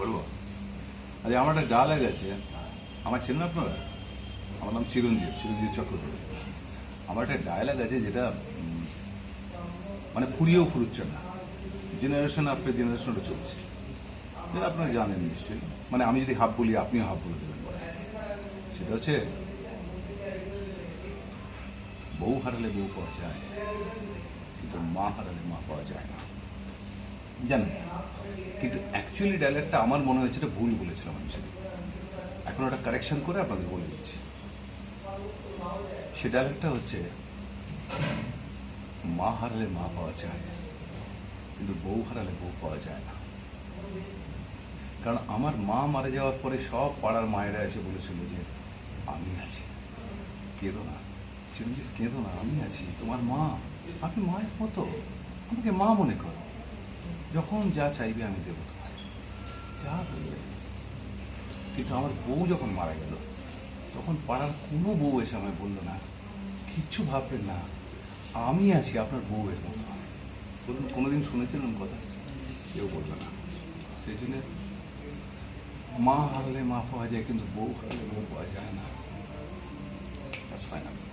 বলব? আরে আমার একটা ডায়ালগ আছে। আমার চেনেন আপনারা? আমার নাম চিরঞ্জিত চিরঞ্জিত চক্রবর্তী। আমার একটা ডায়ালগ আছে যেটা মানে ফুরিয়েও ফুরুচ্ছে না। জেনারেশন আফটার জেনারেশন চলছে। যেটা আপনারা জানেন নিশ্চয়ই। মানে আমি যদি হাফ বলি, আপনিও হাফ বলে দেবেন। সেটা হচ্ছে, বউ হারালে বউ পাওয়া যায়, কিন্তু মা হারালে মা পাওয়া যায় না। জানেন? কিন্তু অ্যাকচুয়ালি ডায়লগটা আমার মনে হয়েছে এটা ভুল বলেছিলাম আমি সেদিন। এখন ওটা কারেকশন করে আপনাদের বলে দিচ্ছি। সে ডায়লগটা হচ্ছে, মা হারালে মা পাওয়া যায়, কিন্তু বউ হারালে বউ পাওয়া যায় না। কারণ আমার মা মারা যাওয়ার পরে সব পাড়ার মায়েরা এসে বলেছিল যে, আমি আছি। কেঁদো না। চিরঞ্জিত, কেঁদো না। আমি আছি। তোমার মা। আমি মায়ের মতো। আমাকে মা মনে করো। যখন যা চাইবে আমি দেবো যা বলবে। কিন্তু আমার বউ যখন মারা গেল, তখন পাড়ার কোনো বউ এসে আমায় বলল না, কিচ্ছু ভাববেন না, আমি আছি আপনার বউয়ের মতো। বলুন, কোনোদিন এরকম কথা? কেউ বলবে না। সেই জন্য মা হারলে মা পাওয়া যায়, কিন্তু বউ হারলে বউ পাওয়া যায় না। That's.